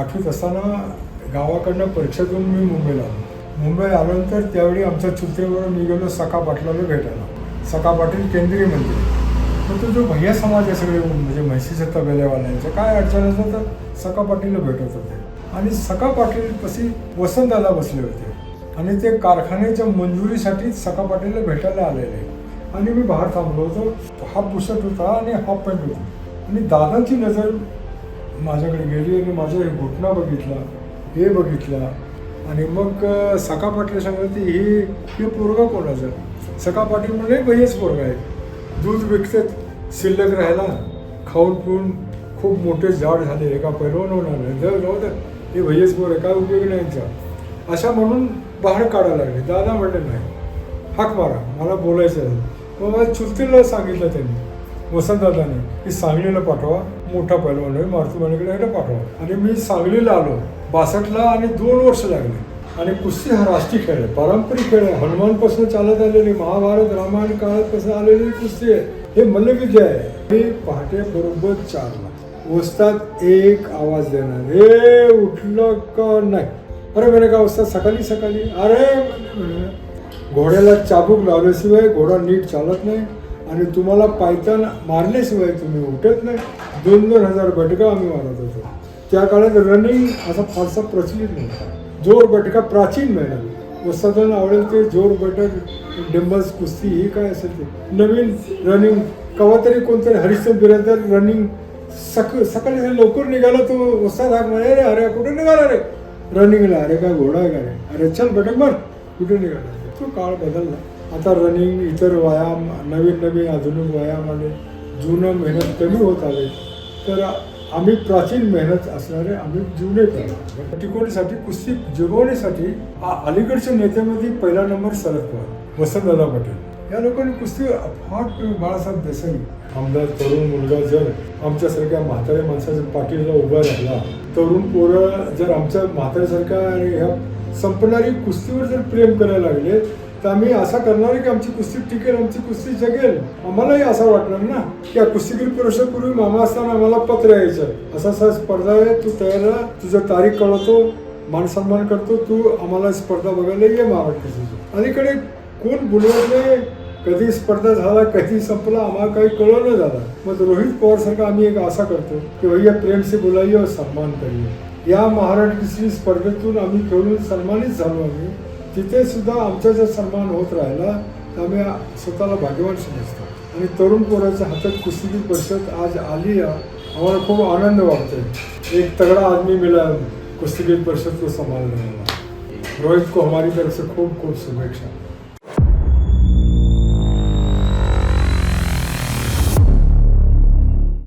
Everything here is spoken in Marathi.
आठवीत असताना गावाकडनं परीक्षा देऊन मी मुंबईला आलो. मुंबई आल्यानंतर त्यावेळी आमच्या चुलतेवर मी गेलो सखा पाटलाला भेटायला. सखा पाटील केंद्रीय मंदिर तर तो जो भैया समाज आहे सगळे म्हणजे म्हैसीच्या तबेल्यावाल्यांचे काय अडचण असं तर सखा पाटीलला भेटत होते. आणि सखा पाटील वसंताला बसले होते. आणि ते कारखान्याच्या मंजुरीसाठी सखा पाटीलला भेटायला आलेले. आणि मी बाहेर थांबलो होतो. हाफ बुशर्ट होता आणि हाफ पॅन्ट होती आणि दादाची नजर माझ्याकडे गेली आणि माझा हे घुटणा बघितला हे बघितला. आणि मग सका पाटील सांगत ही हे पोरगा कोणाचं? सका पाटील म्हणजे भैयाच पोरगा आहे. दूध विकतेत शिल्लक राहायला खाऊन पिऊन खूप मोठे झाड झाले. एका पैलवान होणार नाही. जाऊ दे. हे भैयाच पोर आहे. काय उपयोग नाही यांचा. अशा म्हणून बाहेर काढायला लागले. दादा म्हणले नाही. हाक मारा. मला बोलायचं आहे. मग माझ्या चुलतीला सांगितलं त्यांनी. वसंतदादाने की सांगलीला पाठवा मोठा पैलवान आहे मारुतीमानेकडे पाठवा. आणि मी सांगलीला आलो बासटला आणि दोन वर्ष लागले. आणि कुस्ती हा राष्ट्रीय खेळ आहे पारंपरिक खेळ आहे. हनुमानपासून चालत आलेली महाभारत रामायण काळापासून आलेली कुस्ती आहे. हे मल्लविद्या आहे. मी पहाटे बरोबर चारला वस्तात एक आवाज देणार. हे उठलं का नाही? अरे म्हणे का वस्तात सकाळी सकाळी. अरे घोड्याला चाबूक लावल्याशिवाय घोडा नीट चालत नाही. आणि तुम्हाला पायतान मारल्याशिवाय तुम्ही उठत नाही. दोन दोन हजार बटका आम्ही मारत होतो. त्या काळात रनिंग असा फारसा प्रचलित नव्हता. जोर बटका प्राचीन मिळाला वस्तादांना आवडेल ते जोर बटक डेंबल्स कुस्ती ही काय असेल ते. नवीन रनिंग कवा तरी कोणतरी हरिश्चंद बिरादर रनिंग सक सकाळी लवकर निघाला तो वस्ताद हाक म्हणे अरे अरे कुठे निघाला रे? रनिंगला अरे काय घोडा आहे का अरे चल बटक मार कुठे निघाला. तो काळ बदलला. आता रनिंग इतर व्यायाम नवीन नवीन आधुनिक व्यायाम आले जुनं मेहनत कमी होत आले. तर आम्ही प्राचीन मेहनत असणारे आम्ही जुने करणार. टिकवण्यासाठी कुस्ती जगवण्यासाठी अलीकडच्या नेत्यामध्ये पहिला नंबर शरद पवार वसंतदादा पटेल. या लोकांनी कुस्ती अफाट बाळासाहेब देसाई आमदार तरुण मुलगा जर आमच्यासारख्या म्हाताऱ्या माणसाच्या पाठीला उभा राहिला तरुण पोरं जर आमच्या म्हाताऱ्यासारख्या आणि ह्या संपणारी कुस्तीवर जर प्रेम करायला लागले तर आम्ही असा करणार आहे की आमची कुस्ती टिकेल आमची कुस्ती जगेल. आम्हालाही असं वाटणार ना की या कुस्तीगीर पुरुषापूर्वी मामा असताना आम्हाला पत्र यायचं. असा असा स्पर्धा आहे तू तयार तुझं तारीख कळवतो मान सन्मान करतो तू आम्हाला स्पर्धा बघायला ये महाराष्ट्राची अलीकडे कोण बोलवत नाही कधी स्पर्धा झाला कधी संपला आम्हाला काही कळवलं झालं. मग रोहित पवार सारखा आम्ही एक आशा करतो की भैया प्रेम से बोलाइए और सन्मान करिए या महाराष्ट्र स्पर्धेतून आम्ही खेळून सन्मानित झालो आम्ही. तिथे सुद्धा आमचा जर सन्मान होत राहिला तर आम्ही स्वतःला भाग्यवान समजतो. आणि तरुण पोराच्या हातात कुस्तीची परिषद आज आली आहे आम्हाला खूप आनंद वाटतोय. एक तगड़ा आदमी मिला कुस्तीगीर परिषद को संभालने वाला रोहित को हमारी तरफ से खूब खूब शुभेच्छा.